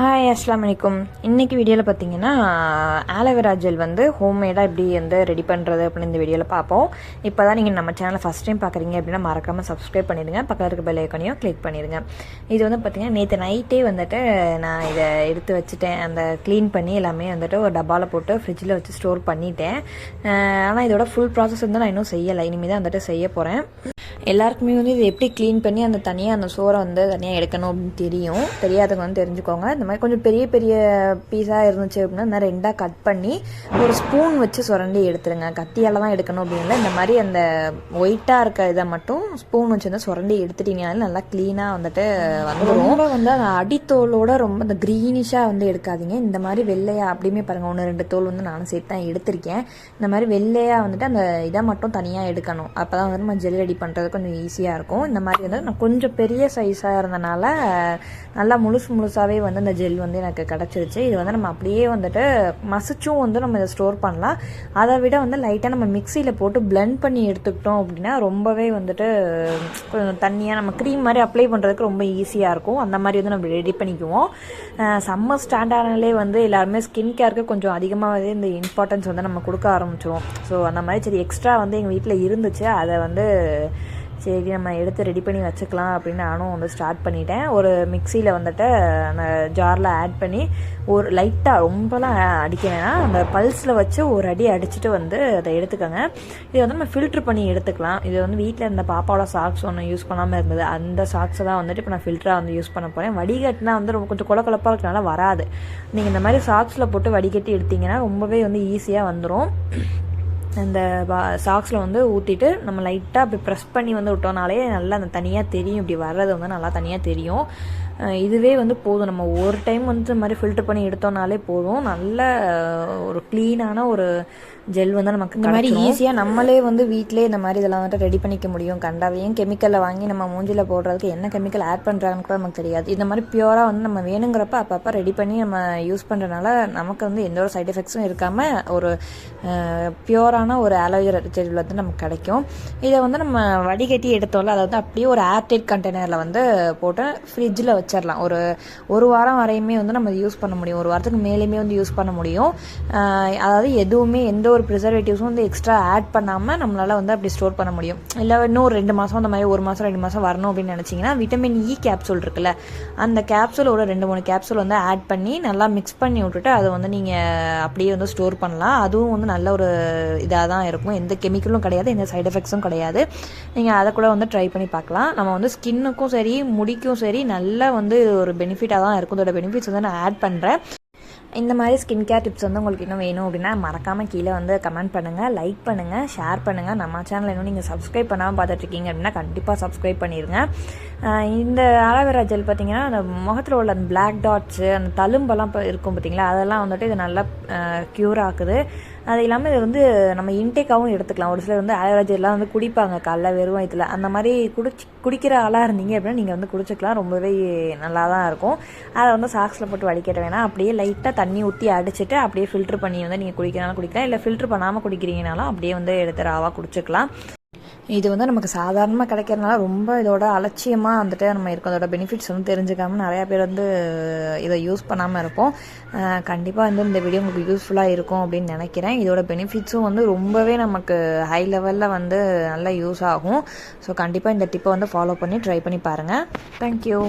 Hi அஸ்லாம் வலைக்கும் இன்றைக்கி வீடியோவில் பார்த்தீங்கன்னா ஆலோவேரா ஜெல் வந்து ஹோம்மேடாக எப்படி வந்து ரெடி பண்ணுறது அப்படின்னு இந்த வீடியோவில் பார்ப்போம் இப்போ தான் நீங்கள் நம்ம சேனலை ஃபஸ்ட் டைம் பார்க்குறீங்க அப்படின்னா மறக்காமல் சப்ஸ்கிரைப் பண்ணிடுங்க. பக்கத்தில் இருக்க பெல் ஐக்கனையும் கிளிக் பண்ணிடுங்க. இது வந்து பார்த்தீங்கன்னா நேற்று நைட்டே வந்துட்டு நான் இதை எடுத்து வச்சுட்டேன். அந்த க்ளீன் பண்ணி எல்லாமே வந்துட்டு ஒரு டப்பாவில் போட்டு ஃப்ரிட்ஜில் வச்சு ஸ்டோர் பண்ணிட்டேன். ஆனால் இதோட ஃபுல் ப்ராசஸ் வந்து நான் இன்னும் செய்யலை. இனிமேல் தான் வந்துட்டு செய்ய போகிறேன் எல்லாருக்குமே வந்து இது எப்படி க்ளீன் பண்ணி அந்த தனியாக அந்த சோறை வந்து தனியாக எடுக்கணும் அப்படின்னு தெரியும். தெரியாதவங்க வந்து தெரிஞ்சுக்கோங்க. இந்த மாதிரி கொஞ்சம் பெரிய பெரிய பீஸாக இருந்துச்சு அப்படின்னா இந்த ரெண்டாக கட் பண்ணி ஒரு ஸ்பூன் வச்சு சுரண்டி எடுத்துருங்க. கத்தியால் தான் எடுக்கணும் அப்படின்ல இந்த மாதிரி அந்த ஒயிட்டாக இருக்க இதை மட்டும் ஸ்பூன் வச்சு வந்து சுரண்டி எடுத்துட்டீங்கனாலும் நல்லா க்ளீனாக வந்துட்டு வந்துடும் ரொம்ப வந்து அந்த அடித்தோலோட ரொம்ப அந்த க்ரீனிஷாக வந்து எடுக்காதீங்க. இந்த மாதிரி வெள்ளையாக அப்படியுமே பாருங்கள் ஒன்று ரெண்டு தோல் வந்து நானும் சேர்த்து தான் எடுத்திருக்கேன். இந்த மாதிரி வெள்ளையாக வந்துட்டு அந்த இதை மட்டும் தனியாக எடுக்கணும். அப்போ தான் வந்து நம்ம ஜெல் ரெடி பண்ணுறது கொஞ்சம் ஈஸியாக இருக்கும். இந்த மாதிரி வந்து நான் கொஞ்சம் பெரிய சைஸாக இருந்தனால நல்லா முழுசு முழுசாகவே வந்து இந்த ஜெல் வந்து எனக்கு கிடச்சிருச்சு. இது வந்து நம்ம அப்படியே வந்துட்டு மசிச்சும் வந்து நம்ம இதை ஸ்டோர் பண்ணலாம். அதை விட வந்து லைட்டாக நம்ம மிக்சியில் போட்டு பிளெண்ட் பண்ணி எடுத்துக்கிட்டோம் அப்படின்னா ரொம்பவே வந்துட்டு கொஞ்சம் தண்ணியாக நம்ம க்ரீம் மாதிரி அப்ளை பண்ணுறதுக்கு ரொம்ப ஈஸியாக இருக்கும். அந்த மாதிரி வந்து நம்ம ரெடி பண்ணிக்குவோம். சம்மர் ஸ்டாண்டானாலே வந்து எல்லாருமே ஸ்கின் கேருக்கு கொஞ்சம் அதிகமாகவே இந்த இம்பார்ட்டன்ஸ் வந்து நம்ம கொடுக்க ஆரம்பிச்சிருவோம். ஸோ அந்த மாதிரி சரி எக்ஸ்ட்ரா வந்து எங்கள் வீட்டில் இருந்துச்சு. அதை வந்து சரி நம்ம எடுத்து ரெடி பண்ணி வச்சுக்கலாம் அப்படின்னு நானும் வந்து ஸ்டார்ட் பண்ணிட்டேன். ஒரு மிக்சியில் வந்துட்டு அந்த ஜாரில் ஆட் பண்ணி ஒரு லைட்டாக ரொம்பலாம் அடிக்க வேணாம். அந்த பல்ஸில் வச்சு ஒரு அடி அடிச்சுட்டு வந்து அதை எடுத்துக்கோங்க. இதை வந்து நம்ம ஃபில்ட்ரு பண்ணி எடுத்துக்கலாம். இது வந்து வீட்டில் இருந்த பாப்பாவோட சாக்ஸ் ஒன்று யூஸ் பண்ணாமல் இருந்தது. அந்த சாக்ஸை தான் வந்துட்டு இப்போ நான் ஃபில்டராக வந்து யூஸ் பண்ண போகிறேன் வடிகட்டினா வந்து ரொம்ப கொஞ்சம் குழ இருக்கனால வராது. நீங்கள் இந்த மாதிரி சாக்ஸில் போட்டு வடிகட்டி எடுத்தீங்கன்னா ரொம்பவே வந்து ஈஸியாக வந்துடும் அந்த சாக்ஸில் வந்து ஊற்றிட்டு நம்ம லைட்டாக அப்படி ப்ரெஸ் பண்ணி வந்து விட்டோம்னாலே நல்லா அந்த தனியாக தெரியும். இப்படி வர்றது வந்து நல்லா தனியாக தெரியும். இதுவே வந்து போதும். நம்ம ஒரு டைம் வந்து இந்த மாதிரி ஃபில்டர் பண்ணி எடுத்தோம்னாலே போதும். நல்ல ஒரு க்ளீனான ஒரு ஜெல் வந்து நமக்கு இந்த மாதிரி ஈஸியாக நம்மளே வந்து வீட்டிலே இந்த மாதிரி இதெல்லாம் வந்துட்டு ரெடி பண்ணிக்க முடியும். கண்டாவையும் கெமிக்கலில் வாங்கி நம்ம மூஞ்சியில் போடுறதுக்கு என்ன கெமிக்கல் ஆட் பண்ணுறாங்கன்னு கூட நமக்கு தெரியாது. இந்த மாதிரி பியூராக வந்து நம்ம வேணுங்கிறப்ப அப்பப்போ ரெடி பண்ணி நம்ம யூஸ் பண்ணுறதுனால நமக்கு வந்து எந்த ஒரு சைட் எஃபெக்ட்ஸும் இருக்காமல் ஒரு பியூரான ஒரு ஆலோவேரா ஜெல் வந்து நமக்கு கிடைக்கும். இதை வந்து நம்ம வடிகட்டி எடுத்தோம்ல அதை வந்து அப்படியே ஒரு ஏர்டைட் கண்டெய்னரில் வந்து போட்டு ஃப்ரிட்ஜில் வச்சிடலாம் ஒரு ஒரு வாரம் வரையுமே வந்து நம்ம யூஸ் பண்ண முடியும். ஒரு வாரத்துக்கு மேலேயுமே வந்து யூஸ் பண்ண முடியும். அதாவது எதுவுமே எந்த ஒரு ப்ரிசர்வேட்டிவ்ஸும் வந்து எக்ஸ்ட்ரா ஆட் பண்ணாமல் நம்மளால் வந்து அப்படி ஸ்டோர் பண்ண முடியும். இல்லை இன்னும் ஒரு ரெண்டு மாதம் அந்த மாதிரி ஒரு மாதம் ரெண்டு மாதம் வரணும் அப்படின்னு நினச்சிங்கன்னா விட்டமின் இ e கேப்சூல் இருக்குல்ல அந்த கேப்சூலோட ரெண்டு மூணு கேப்சூல் வந்து ஆட் பண்ணி நல்லா மிக்ஸ் பண்ணி விட்டுட்டு அதை வந்து நீங்கள் அப்படியே வந்து ஸ்டோர் பண்ணலாம். அதுவும் வந்து நல்ல ஒரு இதாக தான் இருக்கும். எந்த கெமிக்கலும் கிடையாது எந்த சைட் எஃபெக்ட்ஸும் கிடையாது. நீங்கள் அதை கூட வந்து ட்ரை பண்ணி பார்க்கலாம். நம்ம வந்து ஸ்கின்னுக்கும் சரி முடிக்கும் சரி நல்லா வந்து ஒரு பெனிஃபிட்டாக தான் இருக்கும். இதோட பெனிஃபிட்ஸ் வந்து நான் ஆட் பண்ணுறேன் இந்த மாதிரி ஸ்கின் கேர் டிப்ஸ் வந்து உங்களுக்கு இன்னும் வேணும் அப்படின்னா மறக்காமல் கீழே வந்து கமெண்ட் பண்ணுங்கள் லைக் பண்ணுங்கள் ஷேர் பண்ணுங்கள் நம்ம சேனல் இன்னும் நீங்கள் சப்ஸ்கிரைப் பண்ணாமல் பார்த்துட்ருக்கீங்க அப்படின்னா கண்டிப்பாக சப்ஸ்கிரைப் பண்ணிடுங்க இந்த ஆலோவேரா ஜெல் பார்த்தீங்கன்னா அந்த முகத்தில் உள்ள அந்த பிளாக் டாட்ஸு அந்த தழும்பெல்லாம் இப்போ இருக்கும் பார்த்தீங்களா? அதெல்லாம் வந்துட்டு இது நல்லா க்யூர் ஆக்குது அது இல்லாமல் இது வந்து நம்ம இன்டேக்காகவும் எடுத்துக்கலாம். ஒரு சிலர் வந்து ஆலோவேரா ஜெல்லாம் வந்து குடிப்பாங்க காலைல வெறும் இதில் அந்த மாதிரி குடிச்சு குடிக்கிற ஆளாக இருந்தீங்க அப்படின்னா நீங்கள் வந்து குடிச்சிக்கலாம். ரொம்பவே நல்லா தான் இருக்கும். அதை வந்து சாக்ஸில் போட்டு வடிக்கட்ட வேணாம். அப்படியே லைட்டாக தண்ணி ஊற்றி அடிச்சுட்டு அப்படியே ஃபில்ட்ரு பண்ணி வந்து நீங்கள் குடிக்கிறனாலும் குடிக்கலாம். இல்லை ஃபில்ட்ரு பண்ணாமல் குடிக்கிறீங்கனாலும் அப்படியே வந்து எடுத்து ராவாக குடிச்சிக்கலாம். இது வந்து நமக்கு சாதாரணமாக கிடைக்கிறதுனால ரொம்ப இதோட அலட்சியமாக வந்துட்டு நம்ம இருக்கோம். அதோட பெனிஃபிட்ஸ் வந்து தெரிஞ்சுக்காமல் நிறையா பேர் வந்து இதை யூஸ் பண்ணாமல் இருப்போம். கண்டிப்பாக வந்து இந்த வீடியோ உங்களுக்கு யூஸ்ஃபுல்லாக இருக்கும் அப்படின்னு நினைக்கிறேன். இதோட பெனிஃபிட்ஸும் வந்து ரொம்பவே நமக்கு ஹை லெவலில் வந்து நல்லா யூஸ் ஆகும். ஸோ கண்டிப்பாக இந்த டிப்பை வந்து ஃபாலோ பண்ணி ட்ரை பண்ணி பாருங்கள் தேங்க்யூ